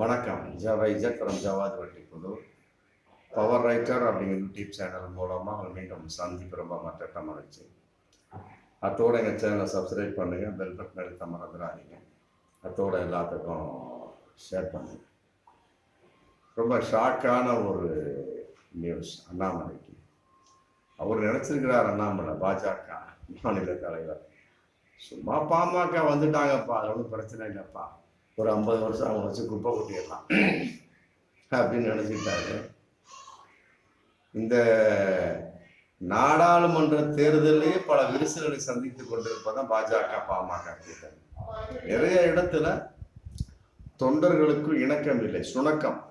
வணக்கம். ஜவை ஜட் ஃப்ரம் ஜவாத் வட்டிப்புது பவர் ரைட்டர் அப்படிங்கிற யூடியூப் சேனல் மூலமாக மீண்டும் சந்திப்பு ரொம்ப மற்ற மகிழ்ச்சி அத்தோட எங்கள் சேனலை சப்ஸ்கிரைப் பண்ணுங்கள் பெல் பட்டன் அழுத்த மறந்துடாதீங்க. அத்தோட எல்லாத்துக்கும் ஷேர் பண்ணுங்க. ரொம்ப ஷாக்கான ஒரு நியூஸ் அண்ணாமலைக்கு. அவர் நினச்சிருக்கிறார் அண்ணாமலை பாஜக மாநில தலைவர். சும்மா பாமக வந்துட்டாங்கப்பா அது ஒன்றும் பிரச்சனை இல்லைப்பா. ஒரு ஐம்பது வருஷம் அவங்க வச்சு குப்பை கொட்டிடலாம். அப்படின்னு நினச்சிக்கிட்டாரு இந்த நாடாளுமன்ற தேர்தலையே பல விரிசல்களை சந்தித்து கொண்டிருப்பதான் பாஜக பாமக நிறைய இடத்துல தொண்டர்களுக்கும் இணக்கம் இல்லை சுணக்கம்.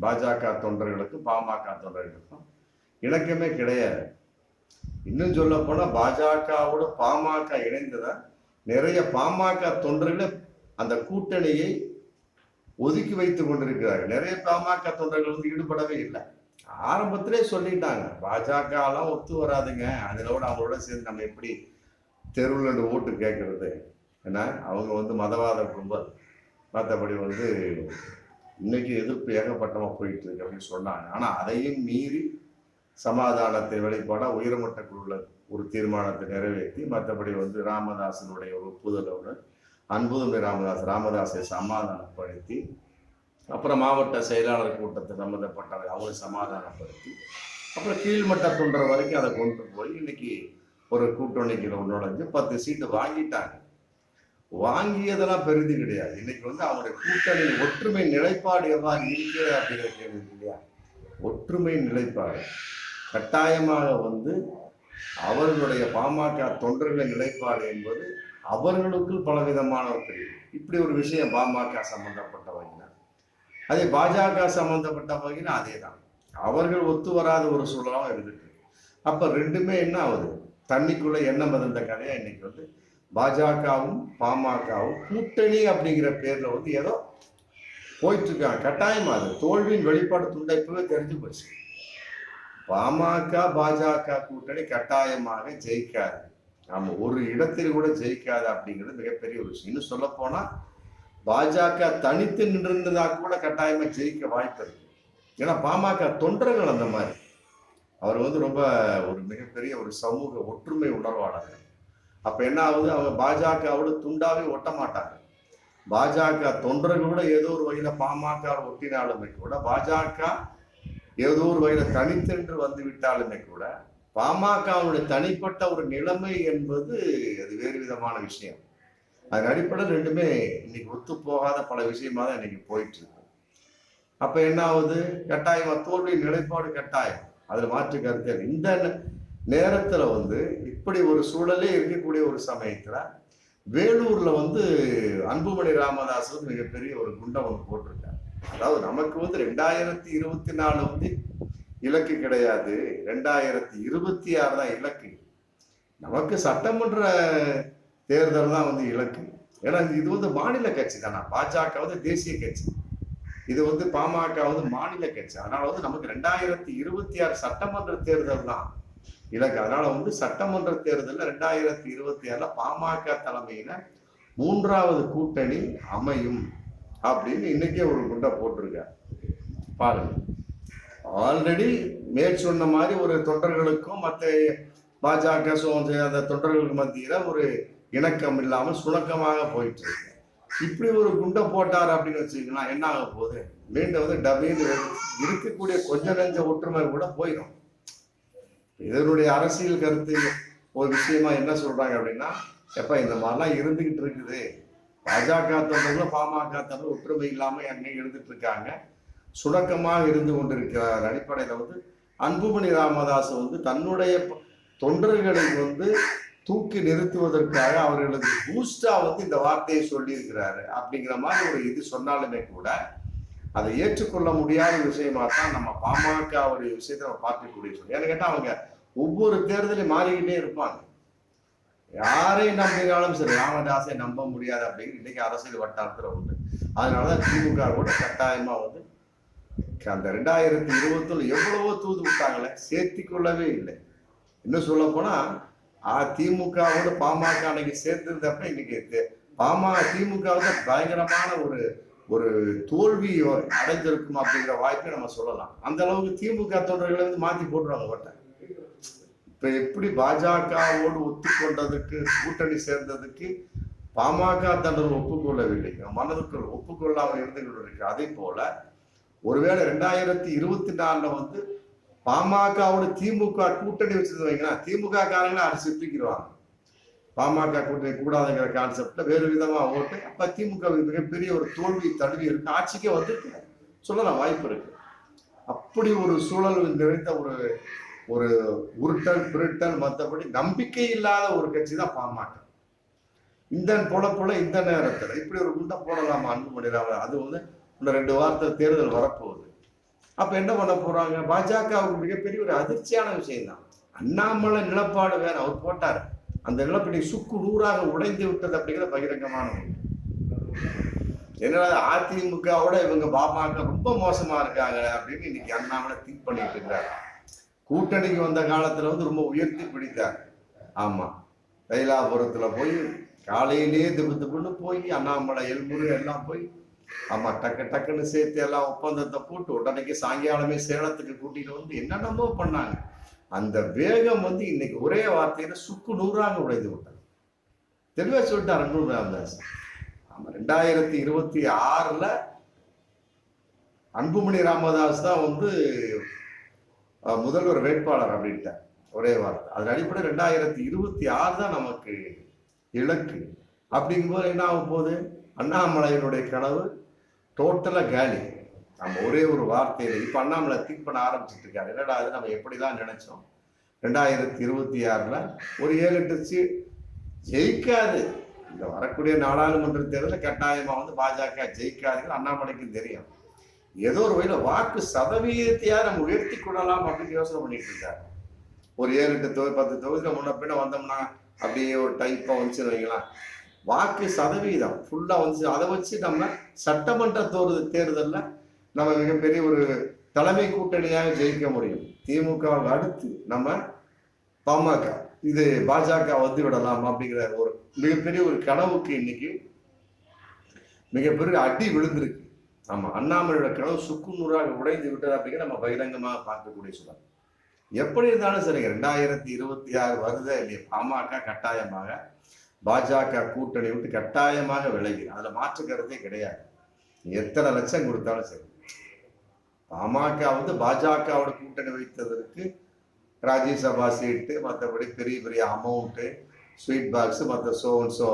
பாஜக தொண்டர்களுக்கும் பாமக தொண்டர்களுக்கும் இணக்கமே கிடையாது. இன்னும் சொல்ல போனா பாஜகவோட பாமக இணைந்ததான் நிறைய பாமக தொண்டர்களே அந்த கூட்டணியை ஒதுக்கி வைத்து கொண்டிருக்கிறார்கள். நிறைய பாமக தொண்டர்கள் வந்து ஈடுபடவே இல்லை. ஆரம்பத்திலே சொல்லிட்டாங்க பாஜகலாம் ஒத்து வராதுங்க. அதிலோட அவங்களோட சேர்ந்து நம்ம எப்படி தெருவில் ரெண்டு ஓட்டு கேட்கறது? ஏன்னா அவங்க வந்து மதவாத கும்பல் மற்றபடி வந்து இன்னைக்கு எதிர்ப்பு ஏகப்பட்டமாக போயிட்டு இருக்கு அப்படின்னு சொன்னாங்க. ஆனால் அதையும் மீறி சமாதானத்தை வெளிப்பாடாக உயர்மட்ட குழுல ஒரு தீர்மானத்தை நிறைவேற்றி மற்றபடி வந்து ராமதாசனுடைய ஒரு ஒப்புதலோடு அன்புதம்பி ராமதாஸ் ராமதாஸை சமாதானப்படுத்தி அப்புறம் மாவட்ட செயலாளர் கூட்டத்தை சம்மந்தப்பட்டவை அவரை சமாதானப்படுத்தி அப்புறம் கீழ்மட்ட தொண்டர் வரைக்கும் அதை கொண்டு போய் இன்னைக்கு ஒரு கூட்டணிக்கு நுழைஞ்சு பத்து சீட்டு வாங்கிட்டாங்க. வாங்கியதெல்லாம் பெரிது கிடையாது. இன்னைக்கு வந்து அவங்களுடைய கூட்டணி ஒற்றுமை நிலைப்பாடு எவ்வாறு இருக்கிறது அப்படிங்கிற கேள்வி இல்லையா? ஒற்றுமை நிலைப்பாடு. கட்டாயமாக வந்து அவர்களுடைய பாமக தொண்டர்களின் நிலைப்பாடு என்பது அவர்களுக்குள் பலவிதமான ஒரு பிரிவு இப்படி ஒரு விஷயம் பாமக சம்பந்தப்பட்ட வகையில். அதே பாஜக சம்பந்தப்பட்ட வகையில் அதே தான் அவர்கள் ஒத்து வராத ஒரு சூழலாகவும் இருந்துட்டு இருக்கு. ரெண்டுமே என்ன ஆகுது? தண்ணிக்குள்ள எண்ணெய் மதந்த கதையா இன்னைக்கு வந்து பாஜகவும் பாமகவும் கூட்டணி அப்படிங்கிற பேர்ல வந்து ஏதோ போயிட்டு இருக்காங்க. கட்டாயமா அது. தோல்வியின் வெளிப்பாடு துண்டைப்பவே தெரிஞ்சு போச்சு. பாமக பாஜக கூட்டணி கட்டாயமாக ஜெயிக்காது. நம்ம ஒரு இடத்தில் கூட ஜெயிக்காது அப்படிங்கிறது மிகப்பெரிய ஒரு விஷயம். இன்னும் சொல்ல போனா பாஜக தனித்து நின்றிருந்ததா கூட கட்டாயமா ஜெயிக்க வாய்ப்பு இருக்கு. ஏன்னா பாமக தொண்டர்கள் அந்த மாதிரி. அவர் வந்து ரொம்ப ஒரு மிகப்பெரிய ஒரு சமூக ஒற்றுமை உணர்வாளர். அப்ப என்ன ஆகுது? அவங்க பாஜகவோட துண்டாவே ஒட்ட மாட்டாங்க. பாஜக தொண்டர்களோட ஏதோ ஒரு வகையில பாமக ஒட்டினாலுமே கூட பாஜக ஏதோ ஒரு வகையில தனித்தென்று வந்து விட்டாலுமே கூட பாமகவுடைய தனிப்பட்ட ஒரு நிலைமை என்பது அது வேறு விதமான விஷயம். அதன் அடிப்படையில் ரெண்டுமே இன்னைக்கு ஒத்து போகாத பல விஷயமா தான் இன்னைக்கு போயிட்டு இருக்கு. அப்ப என்ன ஆகுது? கட்டாயமா தோல்வி நிலைப்பாடு கட்டாயம். அதுல மாற்று கருத்து இந்த நே- நேரத்துல வந்து இப்படி ஒரு சூழலே இருக்கக்கூடிய ஒரு சமயத்துல வேலூர்ல வந்து அன்புமணி ராமதாஸ் வந்து மிகப்பெரிய ஒரு குண்டை ஒன்று போட்டிருக்காரு அதாவது நமக்கு வந்து ரெண்டாயிரத்தி இருபத்தி நாலு வந்து இலக்கு கிடையாது. ரெண்டாயிரத்தி இருபத்தி ஆறு தான் இலக்கு. நமக்கு சட்டமன்ற தேர்தல் தான் வந்து இலக்கு. ஏன்னா இது வந்து மாநில கட்சி தானே? பாஜக வந்து தேசிய கட்சி. இது வந்து பாமக வந்து மாநில கட்சி. அதனால வந்து நமக்கு ரெண்டாயிரத்தி இருபத்தி ஆறு சட்டமன்ற தேர்தல் தான் இலக்கு. அதனால வந்து சட்டமன்ற தேர்தலில் ரெண்டாயிரத்தி இருபத்தி ஆறுல பாமக தலைமையில மூன்றாவது கூட்டணி அமையும் அப்படின்னு இன்னைக்கே ஒரு குண்டை போட்டிருக்க பாருங்க. ஆல்ரெடி மேற் சொன்ன மாதிரி ஒரு தொண்டர்களுக்கும் மற்ற பாஜக சோ- அந்த தொண்டர்களுக்கு மத்தியில ஒரு இணக்கம் இல்லாமல் சுணக்கமாக போயிட்டு இருக்கு. இப்படி ஒரு குண்டை போட்டார் அப்படின்னு வச்சுக்கலாம் என்ன ஆக போகுது? மீண்டும் வந்து டபின்னு இருக்கக்கூடிய கொஞ்ச நெஞ்ச ஒற்றுமை கூட போயிடும். இதனுடைய அரசியல் கருத்து ஒரு விஷயமா என்ன சொல்றாங்க அப்படின்னா எப்ப இந்த மாதிரிலாம் இருந்துகிட்டு இருக்குது. பாஜக தொண்டர்களும் பாமக தொண்டர்களும் ஒற்றுமை இல்லாம அங்கே இருந்துட்டு இருக்காங்க. சுணக்கமாக இருந்து கொண்டிருக்கிறார். அடிப்படையில் வந்து அன்புமணி ராமதாஸ் வந்து தன்னுடைய தொண்டர்களை வந்து தூக்கி நிறுத்துவதற்காக அவர்களுக்கு பூஸ்டா வந்து இந்த வார்த்தையை சொல்லியிருக்கிறாரு. அப்படிங்கிற மாதிரி ஒரு இது சொன்னாலுமே கூட அதை ஏற்றுக்கொள்ள முடியாத விஷயமா தான் நம்ம பாமகவுடைய விஷயத்தை நம்ம பார்க்கக்கூடிய சொல்லி ஏன்னு கேட்டால் அவங்க ஒவ்வொரு தேர்தலையும் மாறிக்கிட்டே இருப்பாங்க. யாரை நம்பினாலும் சரி ராமதாசை நம்ப முடியாது அப்படிங்கிற இன்னைக்கு அரசியல் வட்டாரத்தில் உண்டு. அதனாலதான் திமுக கூட கட்டாயமா வந்து அந்த ரெண்டாயிரத்தி இருபத்தில் எவ்வளவோ தூது விட்டாங்களே சேர்த்தி கொள்ளவே இல்லை. இன்னும் சொல்ல போனா அதிமுகவோட பாமக அன்னைக்கு சேர்த்திருந்தப்ப இன்னைக்கு தே- பாமக திமுக பயங்கரமான ஒரு ஒரு தோல்வி அடைந்திருக்கும் அப்படிங்கிற வாய்ப்பை நம்ம சொல்லலாம். அந்த அளவுக்கு திமுக தொண்டர்களை வந்து மாத்தி போட்டுருவாங்க ஓட்டை இப்ப எப்படி பாஜகவோடு ஒத்துக்கொண்டதுக்கு கூட்டணி சேர்ந்ததுக்கு பாமக தண்டர் ஒப்புக்கொள்ளவில்லை. மனதுக்குள் ஒப்புக்கொள்ளாமல் இருந்து கொண்டிருக்கு அதே போல ஒருவேளை ரெண்டாயிரத்தி இருபத்தி நாலுல வந்து பாமகவோட திமுக கூட்டணி வச்சிருந்து வைங்களா? திமுக காரங்களை அரசு தூக்கிடுவாங்க பாமக கூட்டணி கூடாதுங்கிற கான்செப்ட்ல வேறு விதமா ஓட்டு. அப்ப திமுக மிகப்பெரிய ஒரு தோல்வி தழுவி இருக்கு. ஆட்சிக்கே வந்துருக்கு. சொல்லலாம் வாய்ப்பு இருக்கு. அப்படி ஒரு சூழல் நிறைந்த ஒரு ஒரு உருட்டல் பிரிட்டல் மற்றபடி நம்பிக்கை இல்லாத ஒரு கட்சி தான் பாமக. இந்த போல போல இந்த நேரத்துல இப்படி ஒரு குண்டை போடலாமா அன்பு ராமன் அது வந்து இன்னும் ரெண்டு வாரத்தை தேர்தல் வரப்போகுது. அப்போ என்ன பண்ண போறாங்க? பாஜகவுக்கு மிகப்பெரிய ஒரு அதிர்ச்சியான விஷயம் தான் அண்ணாமலை நிலப்பாடு வேற அவர் போட்டார். அந்த நிலப்படி சுக்கு நூறாக உடைந்து விட்டது அப்படிங்கிற பகிரங்கமான ஒண்ணு. அதிமுகவோட இவங்க பாமக ரொம்ப மோசமா இருக்காங்க அப்படின்னு இன்னைக்கு அண்ணாமலை திங்க் பண்ணிட்டு இருக்காரு. கூட்டணிக்கு வந்த காலத்துல வந்து ரொம்ப உயர்த்தி பிடித்தார். ஆமா. தைலாபுரத்துல போய் காலையிலேயே திப்பு திப்புன்னு போய் அண்ணாமலை எல்முரு எல்லாம் போய் ஆமா டக்கு டக்குன்னு சேர்த்து எல்லாம் ஒப்பந்தத்தை போட்டு உடனே சாயங்காலமே சேலத்துக்கு கூட்டிட்டு வந்து என்னென்னமோ பண்ணாங்க. அந்த வேகம் வந்து இன்னைக்கு ஒரே வார்த்தையில சுக்கு நூறாக உடைந்து விட்டாங்க தெளிவா சொல்லிட்டார் அன்பு ராமதாஸ். ஆமா ரெண்டாயிரத்தி இருபத்தி ஆறுல அன்புமணி ராமதாஸ் தான் வந்து முதல்வர் வேட்பாளர் அப்படின்ட்டார் ஒரே வார்த்தை. அதன் அடிப்படை ரெண்டாயிரத்தி இருபத்தி ஆறு தான் நமக்கு இலக்கு. அப்படிங்கும்போது என்ன ஆகும் போகுது? அண்ணாமலையினுடைய கனவு டோட்டலாக காலி. நம்ம ஒரே ஒரு வார்த்தையில இப்போ அண்ணாமலை திங்க் பண்ண ஆரம்பிச்சுட்டு இருக்காரு என்னடா அது நம்ம எப்படிதான் நினைச்சோம்? ரெண்டாயிரத்தி இருபத்தி ஆறில் ஒரு ஏழு எட்டு சீட் ஜெயிக்காது. இந்த வரக்கூடிய நாடாளுமன்ற தேர்தலில் கட்டாயமாக வந்து பாஜக ஜெயிக்காதுன்னு அண்ணாமலைக்கு தெரியும். ஏதோ ஒரு வகையில் வாக்கு சதவீதத்தையாக நம்ம உயர்த்தி கொள்ளலாம் அப்படின்னு யோசனை பண்ணிட்டு இருக்காரு. ஒரு ஏழு எட்டு தொகுதி பத்து தொகுதியில் முன்ன பின்ன வந்தோம்னா அப்படியே ஒரு டைப்பாக வந்துச்சு வைங்களேன். வாக்கு சதவீதம். ஃபுல்லா வந்துச்சு அதை வச்சு நம்ம சட்டமன்ற தோறு தேர்தலில் நம்ம மிகப்பெரிய ஒரு தலைமை கூட்டணியாக ஜெயிக்க முடியும். திமுக அடுத்து நம்ம பாமக. இது பாஜக வந்து விடலாம் அப்படிங்கிற ஒரு மிகப்பெரிய ஒரு கனவுக்கு இன்னைக்கு மிகப்பெரிய அடி விழுந்திருக்கு. ஆமா அண்ணாமலையோட கனவு சுக்கு நூறாக உடைந்து விட்டது அப்படிங்கிற நம்ம பகிரங்கமாக பார்க்கக்கூடிய சொல்லலாம் எப்படி இருந்தாலும் சரிங்க ரெண்டாயிரத்தி இருபத்தி ஆறு வருது இல்லையா? பாமக கட்டாயமாக பாஜக கூட்டணி விட்டு கட்டாயமாக விலகி அதில் மாற்றுக்கிறதே கிடையாது. எத்தனை லட்சம் கொடுத்தாலும் சரி. பாமக வந்து பாஜகவோட கூட்டணி வைத்ததற்கு ராஜ்யசபா சீட்டு மற்றபடி பெரிய பெரிய அமௌண்ட்டு ஸ்வீட் பாக்ஸு மற்ற சோ சோ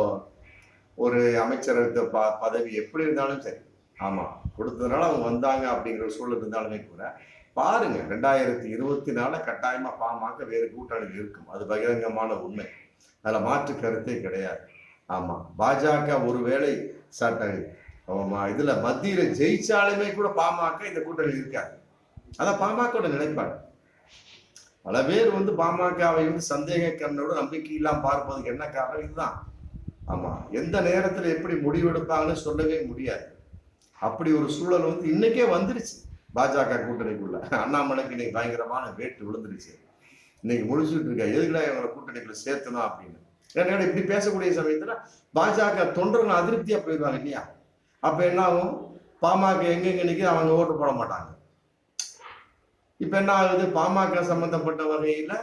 ஒரு அமைச்சரவை ப பதவி எப்படி இருந்தாலும் சரி. ஆமாம் கொடுத்ததுனால அவங்க வந்தாங்க அப்படிங்கிற சூழல் இருந்தாலுமே கூட பாருங்க ரெண்டாயிரத்தி இருபத்தி நாலு கட்டாயமாக பாமக வேறு கூட்டணி இருக்கும். அது பகிரங்கமான உண்மை. அதுல மாற்று கருத்தே கிடையாது. ஆமா பாஜக ஒருவேளை சட்ட இதில் மத்தியில் ஜெயிச்சாலுமே கூட பாமக இந்த கூட்டணி இருக்காது. அதான் பாமகவோட நிலைப்பாடு. பல பேர் வந்து பாமகவை வந்து சந்தேக கண்ணோட நம்பிக்கை இல்லாமல் பார்ப்பதுக்கு என்ன காரணம் இதுதான். ஆமா எந்த நேரத்துல எப்படி முடிவெடுப்பாங்கன்னு சொல்லவே முடியாது. அப்படி ஒரு சூழல் வந்து இன்னைக்கே வந்துருச்சு பாஜக கூட்டணிக்குள்ள. அண்ணாமலைக்கு இன்னைக்கு பயங்கரமான வேட்டு விழுந்துருச்சு. இன்னைக்கு முடிச்சுட்டு இருக்கா? எதுக்குடா இவங்களை கூட்டணிக்குள்ள சேர்த்தணும் அப்படின்னு. ஏன்னா இப்படி பேசக்கூடிய சமயத்துல பாஜக தொண்டர்கள் அதிருப்தியா போயிடுவாங்க இல்லையா? அப்ப என்ன ஆகும்? பாமக எங்கெங்க நிக்குது அவங்க ஓட்டு போட மாட்டாங்க. இப்ப என்ன ஆகுது? பாமக சம்பந்தப்பட்ட வகையில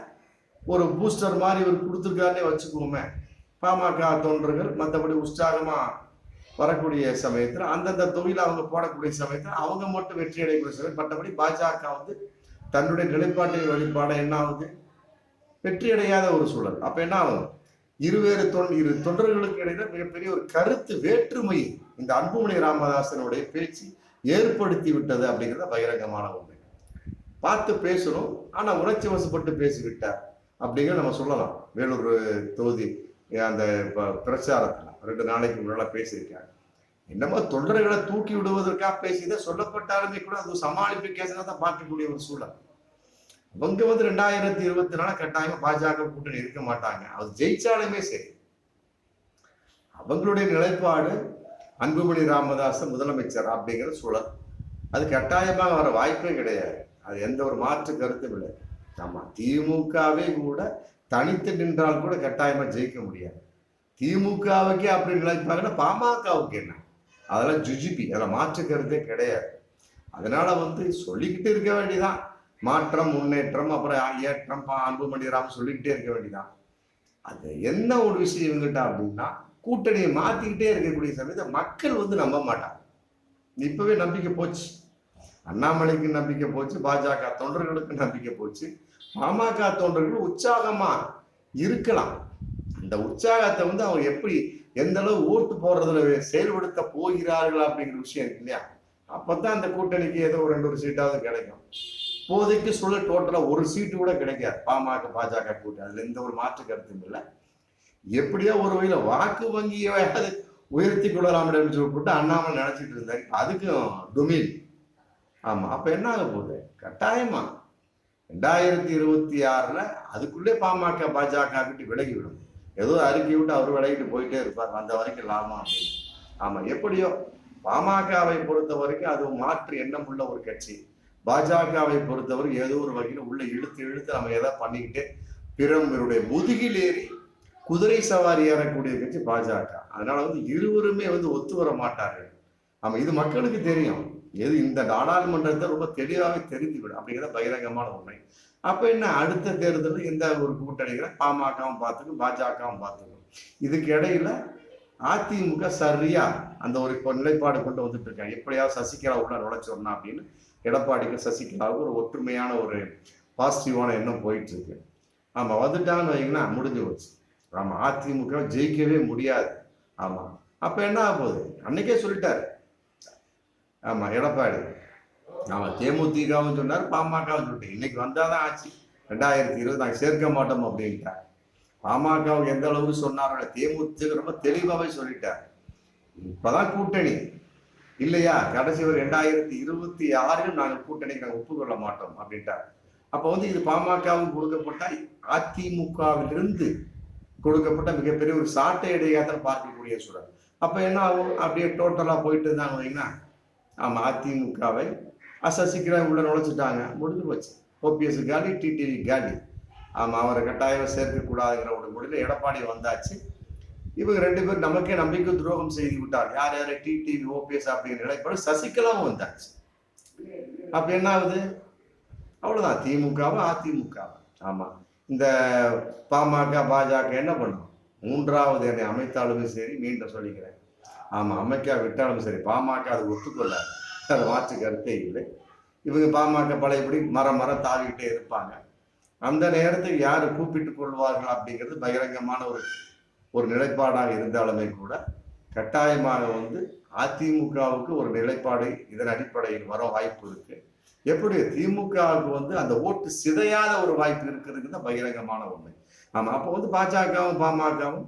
ஒரு பூஸ்டர் மாதிரி ஒரு கொடுத்துருக்காருன்னே வச்சுக்குவோமே பாமக தொண்டர்கள் மற்றபடி உற்சாகமா வரக்கூடிய சமயத்துல அந்தந்த தொழில அவங்க போடக்கூடிய சமயத்துல அவங்க மட்டும் வெற்றி அடையக்கூடிய சமயம். மற்றபடி பாஜக வந்து தன்னுடைய நிலைப்பாட்டின் வெளிப்பாடு என்ன ஆகுது? வெற்றி அடையாத ஒரு சூழல். அப்ப என்ன ஆகும்? இருவேறு தொன் இரு தொண்டர்களுக்கு இடையில மிகப்பெரிய ஒரு கருத்து வேற்றுமை இந்த அன்புமணி ராமதாசனுடைய பேச்சு ஏற்படுத்தி விட்டது அப்படிங்கிறத பகிரங்கமான உண்மை. பார்த்து பேசணும் ஆனா உணர்ச்சி வசப்பட்டு பேசிவிட்டார் அப்படிங்கிற நம்ம சொல்லலாம். வேலூர் தொகுதி அந்த ப- பிரச்சாரத்துல ரெண்டு நாளைக்கு முன்னால பேசியிருக்காங்க. என்னமோ தொண்டர்களை தூக்கி விடுவதற்காக பேசியதை சொல்லப்பட்டாலுமே கூட அது சமாளிப்பு கேசனா தான் பார்க்கக்கூடிய ஒரு சூழல். அவங்க வந்து ரெண்டாயிரத்தி இருபத்தி நாலு கட்டாயமா பாஜக கூட்டணி இருக்க மாட்டாங்க. அது ஜெயிச்சாலுமே சரி. அவங்களுடைய நிலைப்பாடு அன்புமணி ராமதாசன் முதலமைச்சர் அப்படிங்கிற சூழல். அது கட்டாயமாக வர வாய்ப்பே கிடையாது. அது எந்த ஒரு மாற்று கருத்தும் இல்லை. ஆமா திமுகவே கூட தனித்து நின்றால் கூட கட்டாயமா ஜெயிக்க முடியாது. திமுகவுக்கே அப்படி நினைப்பாங்கன்னா பாமகவுக்கு என்ன? அதெல்லாம் ஜுஜிபி அதில் மாற்று கருத்தே கிடையாது. அதனால வந்து சொல்லிக்கிட்டு இருக்க வேண்டியதான் மாற்றம் முன்னேற்றம் அப்புறம் ஏற்றம் பா- அன்புமணி ராம் சொல்லிக்கிட்டே இருக்க வேண்டியதான் அது என்ன ஒரு விஷயம் இவங்கிட்ட அப்படின்னா கூட்டணியை மாத்திக்கிட்டே இருக்கக்கூடிய சமயத்தை மக்கள் வந்து நம்ப மாட்டாங்க. இப்பவே நம்பிக்கை போச்சு. அண்ணாமலைக்கு நம்பிக்கை போச்சு பாஜக தொண்டர்களுக்கு நம்பிக்கை போச்சு. பாமக தொண்டர்கள் உற்சாகமா இருக்கலாம். அந்த உற்சாகத்தை வந்து அவங்க எப்படி எந்த அளவு ஓட்டு போடுறதுல செயல்படுத்த போகிறார்கள் அப்படிங்கிற விஷயம் இருக்கு இல்லையா? அப்பதான் அந்த கூட்டணிக்கு ஏதோ ஒரு ரெண்டு ஒரு சீட்டாவது கிடைக்கும். இப்போதைக்கு சொல்ல டோட்டலா ஒரு சீட்டு கூட கிடைக்காது. பாமக பாஜக கூட்டணி அதுல எந்த ஒரு மாற்று கருத்தும் இல்லை. எப்படியோ ஒரு வகையில வாக்கு வங்கியாவது உயர்த்தி கொள்ளலாம் அப்படின்னு சொல்லிட்டு அண்ணாமலை நினைச்சிட்டு இருந்தாரு. அதுக்கும் டொமின் ஆமா அப்ப என்ன ஆக போகுது? கட்டாயமா. ரெண்டாயிரத்தி இருபத்தி ஆறுல அதுக்குள்ளே பாமக பாஜக விட்டு விலகி விடும். ஏதோ அறிக்கை விட்டு அவர் விலகிட்டு போயிட்டே இருப்பார். வந்த வரைக்கும் லாபம் அப்படின்னு. ஆமா எப்படியோ பாமகவை பொறுத்த வரைக்கும் அது மாற்று எண்ணம் உள்ள ஒரு கட்சி. பாஜகவை பொறுத்தவரை ஏதோ ஒரு வகையில் உள்ள இழுத்து இழுத்து நம்ம எதாவது பண்ணிக்கிட்டு பிறருடைய முதுகில் ஏறி குதிரை சவாரி ஏறக்கூடிய கட்சி பாஜக. அதனால வந்து இருவருமே வந்து ஒத்து வர மாட்டார்கள். ஆமா இது மக்களுக்கு தெரியும். எது இந்த நாடாளுமன்றத்தை ரொம்ப தெளிவாகவே தெரிந்துவிடும். அப்படிங்கிறத பகிரங்கமான உண்மை. அப்ப என்ன அடுத்த தேர்தலில் எந்த ஒரு கூட்டணிகளை பாமகவும் பார்த்துக்கும் பாஜகவும் பார்த்துக்கும். இதுக்கு இடையில அதிமுக சரியா அந்த ஒரு இப்போ நிலைப்பாடு கொண்டு வந்துட்டு இருக்காங்க. எப்படியாவது சசிகலா உள்ள நுழைச்சிடணும் அப்படின்னு எடப்பாடிக்கும் சசிகலாவுக்கு ஒரு ஒற்றுமையான ஒரு பாசிட்டிவான எண்ணம் போயிட்டு இருக்கு ஆமாம் வந்துட்டான்னு வைங்கன்னா முடிஞ்சு போச்சு. நம்ம அதிமுக ஜெயிக்கவே முடியாது. ஆமாம் அப்போ என்ன ஆக போகுது? அன்னைக்கே சொல்லிட்டாரு. ஆமாம் எடப்பாடி. ஆமாம் தேமுதிகவும் சொன்னார் பாமகவும் சொல்லிட்டு இன்னைக்கு வந்தாதான் ஆச்சு ரெண்டாயிரத்தி இருபது நாங்கள் சேர்க்க மாட்டோம் அப்படின்ட்டார். பாமகவுக்கு எந்த அளவுக்கு சொன்னாரோ தேமுதிக ரொம்ப தெளிவாகவே சொல்லிட்டார். இப்போதான் கூட்டணி. இல்லையா? கடைசி ஒரு ரெண்டாயிரத்தி இருபத்தி ஆறிலும் நாங்கள் கூட்டணிக்கு நாங்கள் ஒப்புக்கொள்ள மாட்டோம் அப்படின்ட்டார். அப்போ வந்து இது பாமகவும் கொடுக்கப்பட்ட அதிமுகவிலிருந்து கொடுக்கப்பட்ட மிகப்பெரிய ஒரு சாட்டை இடையாத்தான் பார்க்கக்கூடிய சூழல். அப்போ என்ன ஆகும்? அப்படியே டோட்டலாக போயிட்டு இருந்தாங்க வைங்கன்னா ஆமாம் அதிமுகவை சசிகலா உள்ள நுழைச்சிட்டாங்க. முடிஞ்சு போச்சு. ஓபிஎஸ் காலி டிடிவி காலி. ஆமாம் அவரை கட்டாயம் சேர்க்கக்கூடாதுங்கிற ஒரு முடிவில் எடப்பாடி வந்தாச்சு. இவங்க ரெண்டு பேரும் நமக்கே நம்பிக்கை துரோகம் செய்து விட்டார் யார் யார்? டிடிவி ஓபிஎஸ் அப்படிங்கிற நிலைப்பாடு சசிகலாவும் வந்தாச்சு. அப்ப என்ன ஆகுது? அவ்வளவுதான். திமுகவும் அதிமுகவா? ஆமா. இந்த பாமக பாஜக என்ன பண்ணும்? மூன்றாவது என்னை அமைத்தாலுமே சரி மீண்டும் சொல்லிக்கிறேன். ஆமா அமைக்க விட்டாலும் சரி. பாமக அது ஒத்துக்கொள்ள அது மாற்று கருத்தே இல்லை. இவங்க பாமக பழையபடி மரம் மரம் தாவிக்கிட்டே இருப்பாங்க. அந்த நேரத்துக்கு யார் கூப்பிட்டு கொள்வார்கள் அப்படிங்கிறது பகிரங்கமான ஒரு ஒரு நிலைப்பாடாக இருந்தாலுமே கூட கட்டாயமாக வந்து அதிமுகவுக்கு ஒரு நிலைப்பாடு இதன் அடிப்படையில் வர வாய்ப்பு இருக்கு. எப்படி திமுகவுக்கு வந்து அந்த ஓட்டு சிதையாத ஒரு வாய்ப்பு இருக்கிறதுக்கு தான் பகிரங்கமான உண்மை. ஆமா அப்போ வந்து பாஜகவும் பாமகவும்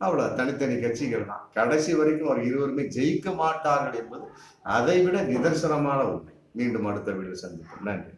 அவ்வளோ தனித்தனி கட்சிகள் தான். கடைசி வரைக்கும் அவர் இருவருமே ஜெயிக்க மாட்டார்கள் என்பது அதை விட நிதர்சனமான உண்மை. மீண்டும் அடுத்த வீடு சந்திப்போம். நன்றி.